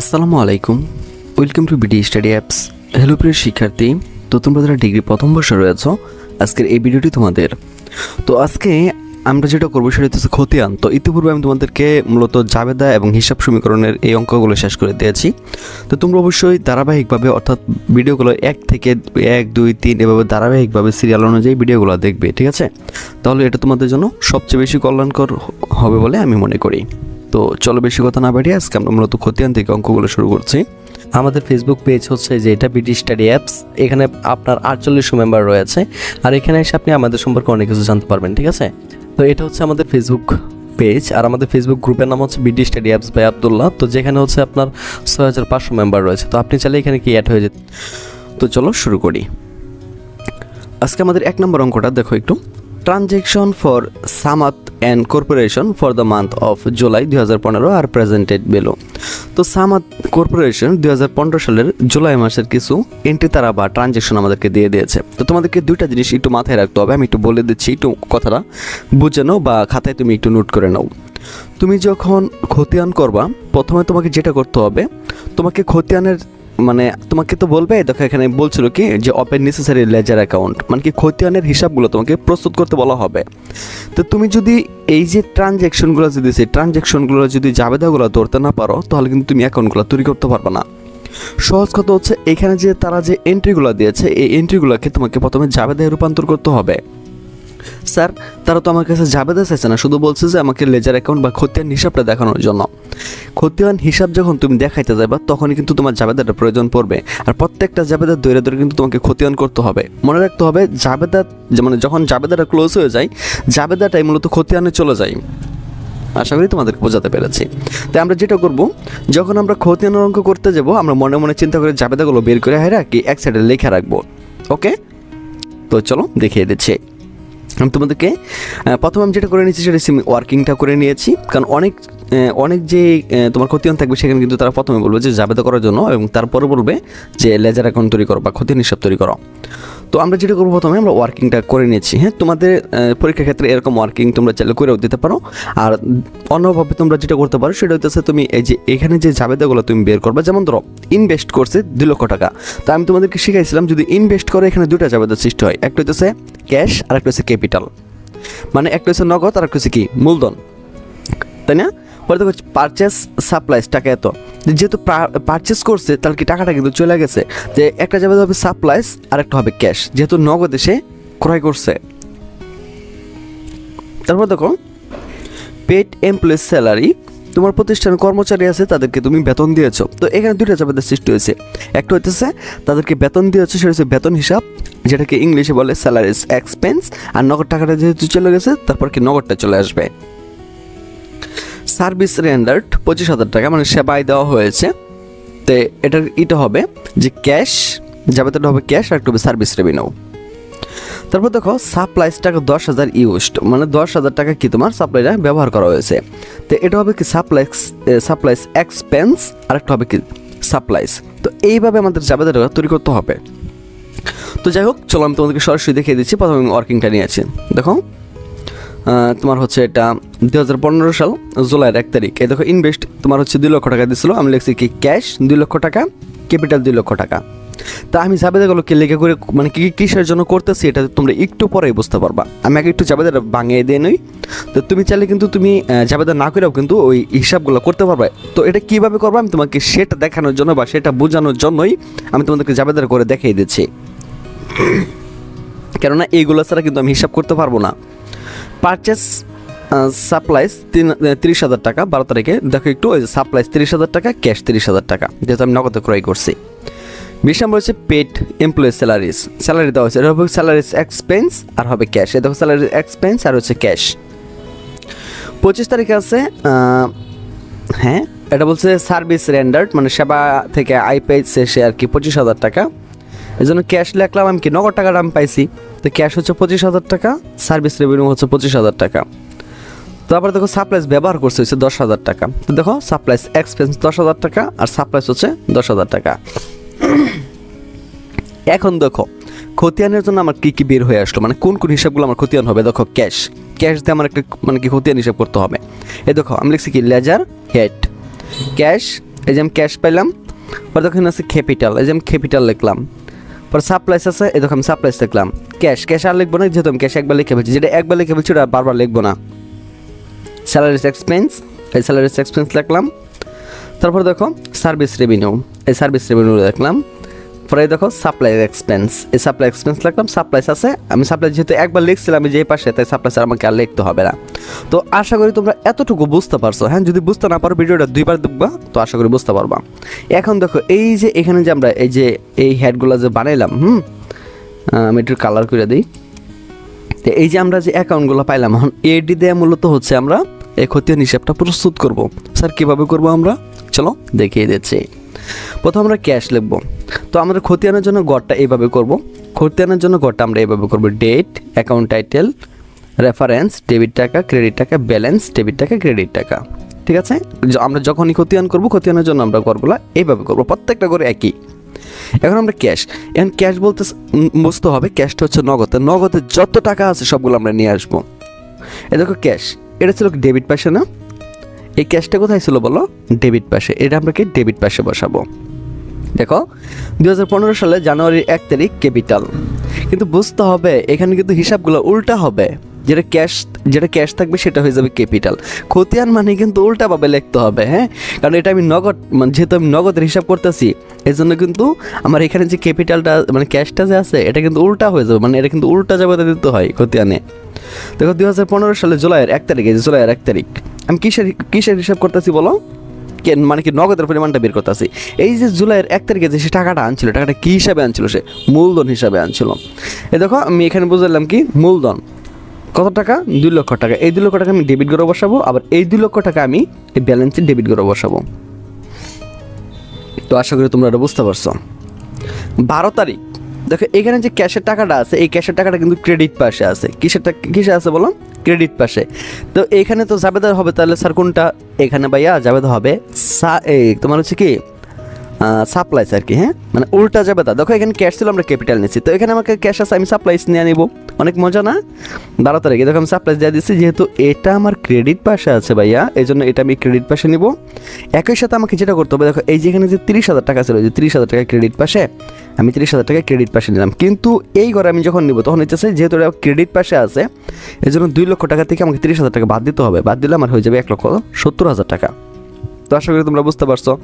আসসালামু আলাইকুম। Welcome to BD study apps hello প্রিয় শিক্ষার্থী, তো তোমরা যারা ডিগ্রি প্রথম বর্ষে রয়েছ, আজকের এই ভিডিওটি তোমাদের। তো আজকে আমরা যেটা করব সেটা হচ্ছে খতিয়ান। তো ইতিপূর্বে আমি তোমাদেরকে মূলত জাবেদা এবং হিসাব সমীকরণের এই অঙ্কগুলো শেষ করে দিয়েছি। তো তোমরা অবশ্যই ধারাবাহিকভাবে, অর্থাৎ ভিডিওগুলো এক থেকে এক, দুই, তিন, এভাবে ধারাবাহিকভাবে সিরিয়াল অনুযায়ী ভিডিওগুলো দেখবে, ঠিক আছে? তাহলে এটা তোমাদের জন্য সবচেয়ে বেশি কল্যাণকর হবে বলে আমি মনে করি। তো চলো বেশি কথা না বাড়িয়ে আজকে আমরা মূলত খতিয়ান থেকে অঙ্কগুলো শুরু করছি। আমাদের ফেসবুক পেজ হচ্ছে যে এটা বিডি স্টাডি অ্যাপস এখানে আপনার আটচল্লিশশো মেম্বার রয়েছে, আর এখানে এসে আপনি আমাদের সম্পর্কে অনেক কিছু জানতে পারবেন, ঠিক আছে? তো এটা হচ্ছে আমাদের ফেসবুক পেজ আর আমাদের ফেসবুক গ্রুপের নাম হচ্ছে BD study apps by Abdullah তো যেখানে হচ্ছে আপনার ছয় হাজার পাঁচশো মেম্বার রয়েছে, তো আপনি চাইলে এখানে কি অ্যাড হয়ে যেতে তো চলো শুরু করি। আজকে আমাদের এক নম্বর অঙ্কটা, দেখো একটু। Transaction for Samad and corporation for the month of July দুই হাজার পনেরো আর প্রেজেন্টেড বেলো তো সামাত কর্পোরেশন দুই হাজার পনেরো সালের জুলাই মাসের কিছু এন্ট্রি তারা বা ট্রানজেকশন আমাদেরকে দিয়ে দিয়েছে। তো তোমাদেরকে দুইটা জিনিস একটু মাথায় রাখতে হবে, আমি একটু বলে দিচ্ছি, একটু কথাটা বুঝে নাও বা খাতায় তুমি একটু নোট করে নাও। তুমি যখন খতিয়ান করবা, প্রথমে তোমাকে যেটা করতে হবে, তোমাকে খতিয়ানের মানে তোমাকে তো বলবে, দেখো এখানে বলছিল কি যে ওপেন নেসেসারি লেজার অ্যাকাউন্ট মানে কি খতিয়ানের হিসাবগুলো তোমাকে প্রস্তুত করতে বলা হবে। তো তুমি যদি এই যে ট্রানজ্যাকশনগুলো যদি, সেই ট্রানজ্যাকশনগুলো যদি জাবেদাগুলো ধরতে না পারো, তাহলে কিন্তু তুমি অ্যাকাউন্টগুলো তৈরি করতে পারবে না। সহজ কথা হচ্ছে, এখানে যে তারা যে এন্ট্রিগুলো দিয়েছে, এই এন্ট্রিগুলোকে তোমাকে প্রথমে জাবেদায় রূপান্তর করতে হবে। স্যার, তারা তো আমার কাছে জাবেদা চাইছে না, শুধু বলছে যে আমাকে লেজার অ্যাকাউন্ট বা খতিয়ান হিসাবটা দেখানোর জন্য। খতিয়ান হিসাব যখন তুমি দেখাইতে যাবে তখনই কিন্তু তোমার জাবেদাটা প্রয়োজন পড়বে। আর প্রত্যেকটা জাবেদার ধরে ধরে কিন্তু তোমাকে খতিয়ান করতে হবে। মনে রাখতে হবে জাবেদা মানে যখন জাবেদাটা ক্লোজ হয়ে যায় জাবেদাটাই মূলত খতিয়ানে চলে যায়। আশা করি তোমাদেরকে বোঝাতে পেরেছি। তাই আমরা যেটা করব, যখন আমরা খতিয়ানের অঙ্ক করতে যাব, আমরা মনে মনে চিন্তা করে জাবেদাগুলো বের করে হাই কি এক সাইডে লেখা রাখব। ওকে? তো চলো, দেখিয়ে দিচ্ছি। আমি তোমাদেরকে প্রথম আমি যেটা করে নিয়েছি সেটা ওয়ার্কিংটা করে নিয়েছি। কারণ অনেক অনেক যে তোমার ক্ষতিয়ন থাকবে সেখানে কিন্তু তারা প্রথমে বলবে যে জাবেদা করার জন্য এবং তারপরে বলবে যে লেজার অ্যাকাউন্ট তৈরি করো বা ক্ষতির হিসাব তৈরি করো। তো আমরা যেটা করব প্রথমে, আমরা ওয়ার্কিংটা করে নিয়েছি হ্যাঁ তোমাদের পরীক্ষার ক্ষেত্রে এরকম ওয়ার্কিং তোমরা চালু করেও দিতে পারো। আর অন্যভাবে তোমরা যেটা করতে পারো সেটা হচ্ছে তুমি এই যে, এখানে যে জাবেদাগুলো তুমি বের করবে, যেমন ধরো ইনভেস্ট করছে দুই লক্ষ টাকা। তো আমি তোমাদেরকে শিখাইছিলাম, যদি ইনভেস্ট করে এখানে দুটা জাবেদা সৃষ্টি হয়, একটা হচ্ছে ক্যাশ আর একটা হচ্ছে ক্যাপিটাল মানে একটা হচ্ছে নগদ আর একটা হচ্ছে কি? মূলধন। তাই না? পরে দেখো পারচেস সাপ্লাইস টাকা এত। যেহেতু পারচেস করছে, তাহলে কি টাকাটা কিন্তু চলে গেছে? যে একটা যাবে হবে সাপ্লাইস আর একটা হবে ক্যাশ যেহেতু নগদে সে ক্রয় করছে। তারপর দেখো পেড এমপ্লয় স্যালারি তোমার প্রতিষ্ঠানে কর্মচারী আছে, তাদেরকে তুমি বেতন দিয়েছ। তো এখানে দুইটা জাবেদার সৃষ্টি হয়েছে। একটা হইতেছে, তাদেরকে বেতন দিয়েছ, সেটা হচ্ছে বেতন হিসাব, যেটাকে ইংলিশে বলে স্যালারিস এক্সপেন্স আর নগদ টাকাটা যেহেতু চলে গেছে, তারপর কি নগদটা চলে আসবে। সার্ভিস রেন্ডার্ড পঁচিশ হাজার টাকা মানে সেবায় দেওয়া হয়েছে। তো এটার এটা হবে যে ক্যাশ যাবেতাটা হবে ক্যাশ আর একটু সার্ভিস রেভিনিউ তারপর দেখো সাপ্লাইস টাকা দশ হাজার ইউজড মানে দশ হাজার টাকা কি তোমার সাপ্লাইটা ব্যবহার করা হয়েছে। তো এটা হবে কি সাপ্লাইস সাপ্লাইস এক্সপেন্স আর একটা হবে কি সাপ্লাইস তো এইভাবে আমাদের জাবেদাটা তৈরি করতে হবে। তো যাই হোক চলো আমি তোমাদেরকে সরাসরি দেখিয়ে দিচ্ছি প্রথমে আমি ওয়ার্কিংটা নিয়েছি দেখো। আহ, তোমার হচ্ছে এটা দু হাজার পনেরো সাল, জুলাইয়ের এক তারিখ। এই দেখো ইনভেস্ট তোমার হচ্ছে দুই লক্ষ টাকা দিছিল। আমি লিখছি কি ক্যাশ দুই লক্ষ টাকা ক্যাপিটাল দুই লক্ষ টাকা। তা আমি জাবেদাগুলো কে লেখা করে মানে কি কি কিসের জন্য করতেছি, এটা তোমরা একটু পরেই বুঝতে পারবা। আমি আগে একটু জাবেদাটা ভাঙিয়ে দিয়ে নই। তো তুমি চাইলে কিন্তু তুমি জাবেদা না করেও কিন্তু ওই হিসাবগুলো করতে পারবে। তো এটা কীভাবে করব, আমি তোমাকে সেটা দেখানোর জন্য বা সেটা বোঝানোর জন্যই আমি তোমাদেরকে জাবেদার করে দেখিয়ে দিচ্ছি। কেননা এইগুলো ছাড়া কিন্তু আমি হিসাব করতে পারব না। পারচেস সাপ্লাইস তিন তিরিশ হাজার টাকা, বারো তারিখে। দেখো একটু, ওই সাপ্লাইস তিরিশ হাজার টাকা ক্যাশ তিরিশ হাজার টাকা, যেহেতু আমি নগদে ক্রয় করছি। বিশ নম্বর হচ্ছে পেড এমপ্লয়ি স্যালারিস স্যালারি দেওয়া হচ্ছে এটা হবে স্যালারিস এক্সপেন্স আর হবে ক্যাশ এ দেখো স্যালারি এক্সপেন্স আর হচ্ছে ক্যাশ পঁচিশ তারিখে আছে হ্যাঁ এটা বলছে সার্ভিস রেন্ডার্ড মানে সেবা থেকে আই পেয়েছে সে আর কি পঁচিশ হাজার টাকা। এই জন্য ক্যাশ লিখলাম আমি কি নগদ টাকাটা আমি পাইছি? তো ক্যাশ হচ্ছে পঁচিশ হাজার টাকা সার্ভিস রেভিনিউ হচ্ছে পঁচিশ হাজার টাকা। তারপরে দেখো সাপ্লাইস ব্যবহার করছে হচ্ছে দশ হাজার টাকা। তো দেখো সাপ্লাইস এক্সপেন্স দশ হাজার টাকা আর সাপ্লাইস হচ্ছে দশ হাজার টাকা। এখন দেখো, খতিয়ানের জন্য আমার কী কী বের হয়ে আসলো? মানে কোন কোন হিসাবগুলো আমার খতিয়ান হবে? দেখো ক্যাশ ক্যাশ দিয়ে আমার একটা মানে কি খতিয়ান হিসাব করতে হবে। এই দেখো, আমি লিখছি কি? লেজার হেড ক্যাশ এই যে আমি ক্যাশ পাইলাম পরে দেখো এখানে আছে ক্যাপিটাল এই যে আমি ক্যাপিটাল লিখলাম। পরে সাপ্লাইস আছে, এই দেখো আমি সাপ্লাইস দেখলাম। ক্যাশ ক্যাশ আর লিখব না, যেহেতু আমি ক্যাশ একবার লিখে ফেলছি। যেটা একবার লিখে ফেলছি, ওটা বারবার লিখব না। স্যালারিস এক্সপেন্স এই স্যালারিস এক্সপেন্স লিখলাম। তারপর দেখো সার্ভিস রেভিনিউ এই সার্ভিস রেভিনিউ লিখলাম পরে দেখো সাপ্লাই এক্সপেন্স এই সাপ্লাই এক্সপেন্স লিখলাম সাপ্লাইস আছে। আমি সাপ্লাই যেহেতু একবার লিখছিলাম আমি যে পাশে, তাই সাপ্লাইস আমাকে আর লিখতে হবে না। তো আশা করি তোমরা এতটুকু বুঝতে পারছ। হ্যাঁ যদি বুঝতে না পারো, ভিডিওটা দুইবার দেখবা, তো আশা করি বুঝতে পারবা। এখন দেখো, এই যে এখানে যে আমরা, এই যে এই হেডগুলো যে বানাইলাম, হুম? আমি একটু কালার করে দিই। তো এই যে আমরা যে অ্যাকাউন্টগুলো পাইলাম, এখন এডি দেয়া মূলত হচ্ছে আমরা এই খতিয়ান হিসাবটা প্রস্তুত করব। স্যার কীভাবে করব আমরা? চলো দেখিয়ে দিচ্ছি। প্রথম আমরা ক্যাশ লিখব। তো আমাদের খতিয়ানের জন্য গড়টা এইভাবে করব। খতিয়ানের জন্য গড়টা আমরা এইভাবে করব। Date account title reference debit টাকা ক্রেডিট টাকা ব্যালেন্স ডেবিট টাকা ক্রেডিট টাকা। ঠিক আছে? আমরা যখনই খতিয়ান করব খতিয়ানের জন্য আমরা গড়গুলো এইভাবে করব। প্রত্যেকটা করে একই। এখন আমরা ক্যাশ এখন ক্যাশ বলতে বুঝতে হবে ক্যাশটা হচ্ছে নগদে। নগদে যত টাকা আছে সবগুলো আমরা নিয়ে আসব। এ দেখো ক্যাশ এটা ছিল ডেবিট পাশে না? এই ক্যাশটা কোথায় ছিল বলো? ডেবিট পাশে। এটা আমরা কি ডেবিট পাশে বসাবো? দেখো দু হাজার পনেরো সালে জানুয়ারির এক তারিখ ক্যাপিটাল। কিন্তু বুঝতে হবে, এখানে কিন্তু হিসাবগুলো উল্টা হবে। যেটা ক্যাশ যেটা ক্যাশ থাকবে সেটা হয়ে যাবে ক্যাপিটাল। খতিয়ান মানে কিন্তু উল্টাভাবে লিখতে হবে হ্যাঁ? কারণ এটা আমি নগদ মানে যেহেতু আমি নগদের হিসাব করতেছি এই জন্য কিন্তু আমার এখানে যে ক্যাপিটালটা মানে ক্যাশটা যে আছে, এটা কিন্তু উল্টা হয়ে যাবে। মানে এটা কিন্তু উল্টা যাবে দিতে হয় খতিয়ানে। দেখো দু হাজার পনেরো সালে জুলাইয়ের এক তারিখে, জুলাইয়ের এক তারিখ। আমি কিসের কিসের হিসাব করতেছি বলো? মানে কি নগদের পরিমাণটা বের করতেছি? এই যে জুলাইয়ের এক তারিখে যে সে টাকাটা আনছিল, টাকাটা কী হিসাবে আনছিল সে? মূলধন হিসাবে আনছিল। এই দেখো, আমি এখানে বুঝলাম কি? মূলধন। কত টাকা? দুই লক্ষ টাকা। এই দুই লক্ষ টাকা আমি ডেবিট করে বসাবো, আবার এই দুই লক্ষ টাকা আমি এই ব্যালেন্সে ডেবিট করে বসাবো। তো আশা করি তোমরা এটা বুঝতে পারছ। বারো তারিখ। দেখো, এখানে যে ক্যাশের টাকাটা আছে, এই ক্যাশের টাকাটা কিন্তু ক্রেডিট পাশে আছে। কিসের কিসে আছে বলো ক্রেডিট পাশে। তো এখানে তো জাবেদার হবে, তাহলে স্যার কোনটা? এখানে ভাইয়া জাবেদা হবে সা এই তোমার হচ্ছে কি? সাপ্লাইস আর কি হ্যাঁ? মানে উল্টা যাবে তা দেখো, এখানে ক্যাশ ছিল, আমরা ক্যাপিটাল নিচ্ছি তো এখানে আমাকে ক্যাশ আছে, আমি সাপ্লাইস নিয়ে নিব। অনেক মজা না? বারো তারিখে। দেখো, আমি সাপ্লাইস দিয়ে দিচ্ছি যেহেতু এটা আমার ক্রেডিট পাশে আছে ভাইয়া এই জন্য এটা আমি ক্রেডিট পাশে নিব। একই সাথে আমাকে যেটা করতে হবে, দেখো, এই যেখানে যে তিরিশ হাজার টাকা ছিল যে তিরিশ হাজার টাকা ক্রেডিট পাশে আমি তিরিশ হাজার টাকা ক্রেডিট পাশে নিলাম। কিন্তু এই ঘরে আমি যখন নিব, তখন হচ্ছে যেহেতু এটা ক্রেডিট পাশে আছে এই জন্য দুই লক্ষ টাকা থেকে আমাকে তিরিশ হাজার টাকা বাদ দিতে হবে। বাদ দিলে আমার হয়ে যাবে এক লক্ষ সত্তর হাজার টাকা। তো আশা করি তোমরা বুঝতে পারছ।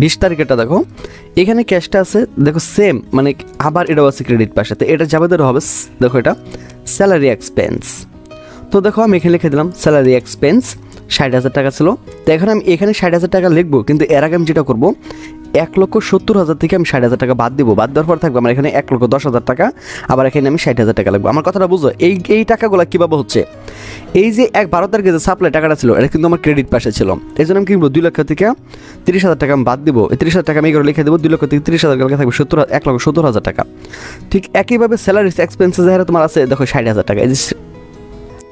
বিশ তারিখেটা দেখো। এখানে ক্যাশটা আছে, দেখো সেম মানে আবার এটাও আছে ক্রেডিট পাশে তো এটা যাবে ধরো হবে, দেখো এটা স্যালারি এক্সপেন্স তো দেখো আমি এখানে লিখে দিলাম স্যালারি এক্সপেন্স ষাট হাজার টাকা ছিল। তো এখন আমি এখানে ষাট হাজার টাকা লিখব, কিন্তু এর আগে আমি যেটা করব এক লক্ষ সত্তর হাজার থেকে আমি ষাট হাজার টাকা বাদ দিব। বাদ দেওয়ার পর থাকবে আমার এখানে এক লক্ষ দশ হাজার টাকা, আবার এখানে আমি ষাট হাজার টাকা লাগবে। আমার কথাটা বুঝো, এই এই টাকাগুলো কীভাবে হচ্ছে? এই যে এক বারো তারিখে যে সাপ্লাই টাকাটা ছিল, এটা কিন্তু আমার ক্রেডিট পাশে ছিল। এই জন্য আমি কি বলব দুই লক্ষ থেকে তিরিশ হাজার টাকা আমি বাদ দিব। এই তিরিশ হাজার টাকা আমি এগুলো লিখে দেবো, দুই লক্ষ থেকে তিরিশ হাজার টাকা থাকবে, সত্তর, এক লক্ষ সত্তর হাজার টাকা। ঠিক একইভাবে স্যালারিস এক্সপেন্সেস হারে তোমার আছে, দেখো ষাট হাজার টাকা। এই যে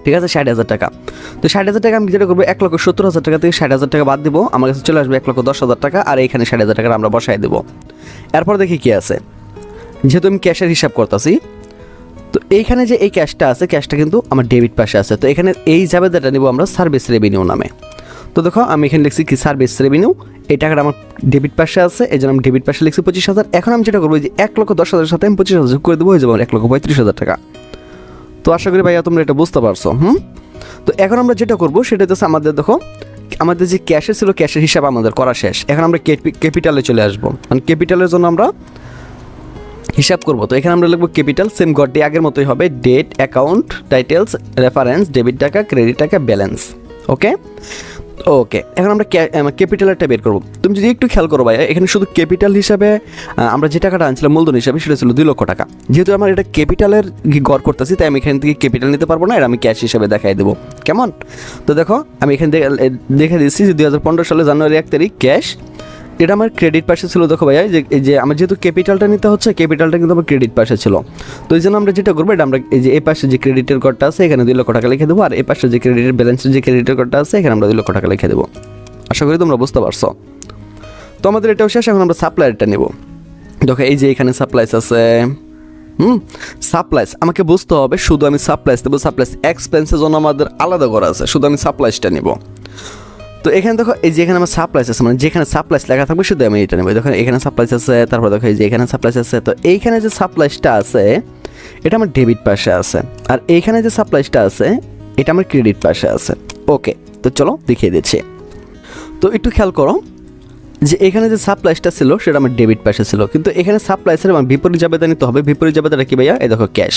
ঠিক আছে? ষাট হাজার টাকা। তো ষাট হাজার টাকা আমি যেটা করব, এক লক্ষ সত্তর হাজার টাকা থেকে ষাট হাজার টাকা বাদ দিব। আমার কাছে চলে আসবে এক লক্ষ দশ হাজার টাকা আর এইখানে ষাট হাজার টাকা আমরা বসাই দেবো। এরপর দেখি কী আছে। যেহেতু আমি ক্যাশের হিসাব করতেছি, তো এইখানে যে এই ক্যাশটা আছে, ক্যাশটা কিন্তু আমার ডেবিট পাশে আছে। তো এখানে এই জাবেদাটা নিব আমরা সার্ভিস রেভিনিউ নামে। তো দেখো, আমি এখানে লিখছি কি সার্ভিস রেভিনিউ। এই টাকাটা আমার ডেবিট পাশে আছে, এই জন্য আমি ডেবিট পাশে লিখছি পঁচিশ হাজার। এখন আমি যেটা করব যে এক লক্ষ দশ হাজারের সাথে আমি পঁচিশ হাজার যোগ করে দেবো, হয়ে যাব এক লক্ষ পঁয়ত্রিশ হাজার টাকা। তো আশা করি ভাইয়া তোমরা এটা বুঝতে পারছ, হুম? তো এখন আমরা যেটা করব সেটা হচ্ছে আমাদের দেখো, আমাদের যে ক্যাশে ছিল ক্যাশের হিসাব আমাদের করা শেষ। এখন আমরা ক্যাপিটালে চলে আসব। মানে ক্যাপিটালের জন্য আমরা হিসাব করব। তো এখানে আমরা লিখব ক্যাপিটাল সেম গডটি আগের মতোই হবে। Date account titles reference debit টাকা ক্রেডিট টাকা ব্যালেন্স ওকে ওকে এখন আমরা ক্যাপিটাল একটা বের করব। তুমি যদি একটু খেয়াল করো ভাই এখানে শুধু ক্যাপিটাল হিসাবে আমরা যে টাকাটা আনছিলাম মূলধন হিসাবে, সেটা ছিল দুই লক্ষ টাকা। যেহেতু আমার এটা ক্যাপিটালের গড় করতেছি, তাই আমি এখান থেকে ক্যাপিটাল নিতে পারব না এটা আমি ক্যাশ হিসাবে দেখাই দেবো। কেমন? তো দেখো, আমি এখানে দেখে- দেখে দিচ্ছি যে দুই হাজার পনেরো সালে জানুয়ারি এক তারিখ ক্যাশ এটা আমার ক্রেডিট পাশে ছিল দেখো ভাইয়া, যে এই যে আমার যেহেতু ক্যাপিটালটা নিতে হচ্ছে ক্যাপিটালটা কিন্তু আমার ক্রেডিট পাশে ছিল। তো এই জন্য আমরা যেটা করব, এটা আমরা এই যে এই পাশে যে ক্রেডিটের কার্ডটা আছে, এখানে দুই লক্ষ টাকা লিখে দেবো, আর এই পাশে যে ক্রেডিটের ব্যালেন্সের যে ক্রেডিটের কার্ডটা আছে, এখানে আমরা দুই লক্ষ টাকা লিখে দেবো। আশা করি তোমরা বুঝতে পারছ। তো আমাদের এটাও শেষ, এখন আমরা সাপ্লাইটা নেব। দেখো, এই যে এখানে সাপ্লাইস আছে। হুম? সাপ্লাইস আমাকে বুঝতে হবে, শুধু আমি সাপ্লাইস দেবো সাপ্লাইস এক্সপেন্সের জন্য আমাদের আলাদা করা আছে, শুধু আমি সাপ্লাইসটা নেব। তো এখানে দেখো, এই যে এখানে আমার সাপ্লাইস আছে মানে যেখানে সাপ্লাইস লেখা থাকবে শুধু আমি এটা নেব। দেখো, এখানে সাপ্লাইস আছে, তারপর দেখো এই যে এখানে সাপ্লাইস আছে। তো এইখানে যে সাপ্লাইসটা আছে, এটা আমার ডেবিট পাশে আছে। আর এইখানে যে সাপ্লাইসটা আছে, এটা আমার ক্রেডিট পাশে আছে। ওকে তো চলো দেখিয়ে দিচ্ছি। তো একটু খেয়াল করো, যে এখানে যে সাপ্লাইসটা ছিল, সেটা আমার ডেবিট পাশে ছিল। কিন্তু এখানে সাপ্লাইসের আমার বিপরীত জাবেদা নিতে হবে। বিপরীত জাবেদাটা কি ভাইয়া? এই দেখো ক্যাশ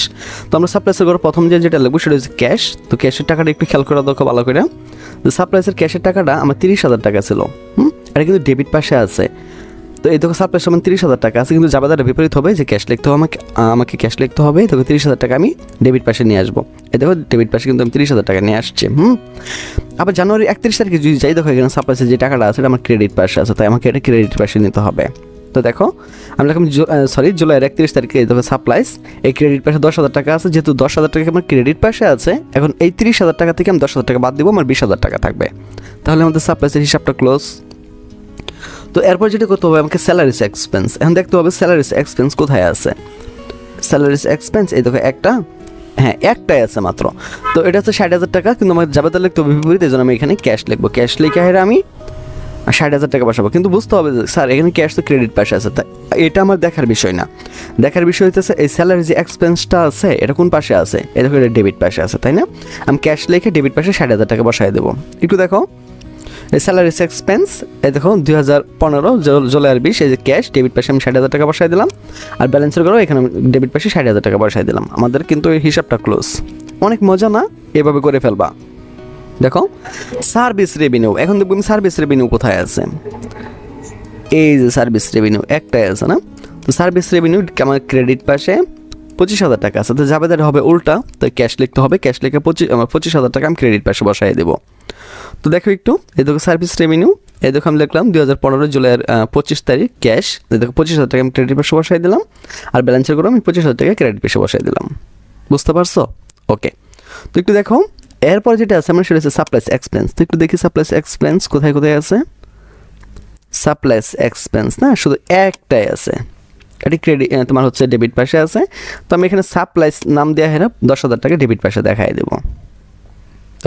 তো আমরা সাপ্লাইসের করে প্রথম যে যেটা লিখব সেটা হচ্ছে ক্যাশ তো ক্যাশের টাকাটা একটু খেয়াল করে দেখো ভালো করে। সাপ্লাইসের ক্যাশের টাকাটা আমার তিরিশ হাজার টাকা ছিল। হুম? এটা কিন্তু ডেবিট পাশে আছে। তো এই দেখো সাপ্লাইস সমান তিরিশ হাজার টাকা আছে, কিন্তু জাবেদাটা বিপরীত হবে যে ক্যাশ লিখতে হবে আমাকে আমাকে ক্যাশ লিখতে হবে দেখো তিরিশ হাজার টাকা আমি ডেবিট পাশে নিয়ে আসব। এই দেখো ডেবিট পাশে কিন্তু আমি তিরিশ হাজার টাকা নিয়ে আসছি, হুম? আবার জানুয়ারি একত্রিশ তারিখে যদি যাই, দেখো এখানে সাপ্লাইসের যে টাকাটা আছে, এটা আমার ক্রেডিট পাশে আছে, তাই আমাকে এটা ক্রেডিট পাশে নিতে হবে। তো দেখো আমি এখন সরি জুলাইয়ের একত্রিশ তারিখে এই দেখো সাপ্লাইস এই ক্রেডিট পাশে দশ হাজার টাকা আছে। যেহেতু দশ হাজার টাকা আমার ক্রেডিট পাশে আছে, এখন এই তিরিশ হাজার টাকা থেকে আমি দশ হাজার টাকা বাদ দিব, আমার বিশ হাজার টাকা থাকবে। তাহলে আমাদের সাপ্লাইসের হিসাবটা ক্লোজ তো এরপর যেটা করতে হবে, আমাকে স্যালারিস এক্সপেন্স এখন দেখতে হবে স্যালারিস এক্সপেন্স কোথায় আছে। স্যালারিস এক্সপেন্স এই দেখো একটা হ্যাঁ একটাই আছে মাত্র। তো এটা হচ্ছে ষাট হাজার টাকা, কিন্তু আমার যাবে লিখতে হবে বিপরীত, এই জন্য আমি এখানে ক্যাশ লিখব। ক্যাশ লিখে আমি ষাট হাজার টাকা বসাবো। কিন্তু বুঝতে হবে স্যার, এখানে ক্যাশ তো ক্রেডিট পাশে আছে, তাই এটা আমার দেখার বিষয় না। দেখার বিষয় হচ্ছে এই স্যালারি যে এক্সপেন্সটা আছে, এটা কোন পাশে আছে? এটা দেখো, এটা ডেবিট পাশে আছে, তাই না? আমি ক্যাশ লিখে ডেবিট পাশে ষাট হাজার টাকা বসাই দেবো। একটু দেখো, এই স্যালারিস এক্সপেন্স এই দেখো, দুই হাজার পনেরো জুলাইয়ের বিশ, এই যে ক্যাশ ডেবিট পাশে আমি ষাট হাজার টাকা বসাই দিলাম। আর ব্যালেন্সের করেও এখানে আমি ডেবিট পাশে ষাট হাজার টাকা বসাই দিলাম। আমাদের কিন্তু এই হিসাবটা ক্লোজ অনেক মজা না? এভাবে করে ফেলবা। দেখো সার্ভিস রেভিনিউ এখন দেখব সার্ভিস রেভিনিউ কোথায় আছে। এই যে সার্ভিস রেভিনিউ একটাই আছে না? তো সার্ভিস রেভিনিউ আমার ক্রেডিট পাশে পঁচিশ হাজার টাকা আছে। তো জাবেদার হবে উল্টা, তো ক্যাশ লিখতে হবে ক্যাশ লিখে পঁচিশ আমার পঁচিশ হাজার টাকা আমি ক্রেডিট পাশে বসাই দেবো। তো দেখো একটু, এই দেখো সার্ভিস রেভিনিউ এই দেখো আমি লিখলাম দুই হাজার পনেরো জুলাইয়ের পঁচিশ তারিখ ক্যাশ এই দেখো পঁচিশ হাজার টাকা আমি ক্রেডিট পাশে বসাই দিলাম, আর ব্যালেন্সের করে আমি পঁচিশ হাজার টাকা ক্রেডিট পাশে বসাই দিলাম। বুঝতে পারছ? ওকে তো একটু দেখো এরপর যেটা আছে আমার সেটা হচ্ছে সাপ্লাইস এক্সপেন্স তো একটু দেখি সাপ্লাইস এক্সপেন্স কোথায় কোথায় আছে? সাপ্লাইস এক্সপেন্স না? শুধু একটাই আছে। এটি ক্রেডিট তোমার হচ্ছে ডেবিট পাশে আছে। তো আমি এখানে সাপ্লাইস নাম দেওয়া হেরা দশ হাজার টাকা ডেবিট পাশে দেখাই দেবো।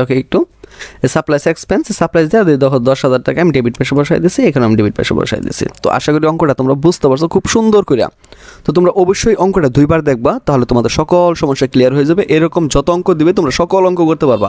ওকে, একটু। সাপ্লাইস এক্সপেন্স সাপ্লাইস দেওয়া দেখো দশ হাজার টাকা আমি ডেবিট পেশে বসাই দিয়েছি এখানে আমি ডেবিট পেশে বসাই দিয়েছি তো আশা করি অঙ্কটা তোমরা বুঝতে পারছ, খুব সুন্দর করে তো তোমরা অবশ্যই অঙ্কটা দুইবার দেখবা, তাহলে তোমাদের সকল সমস্যা ক্লিয়ার হয়ে যাবে। এরকম যত অঙ্ক দিবে, তোমরা সকল অঙ্ক করতে পারবা।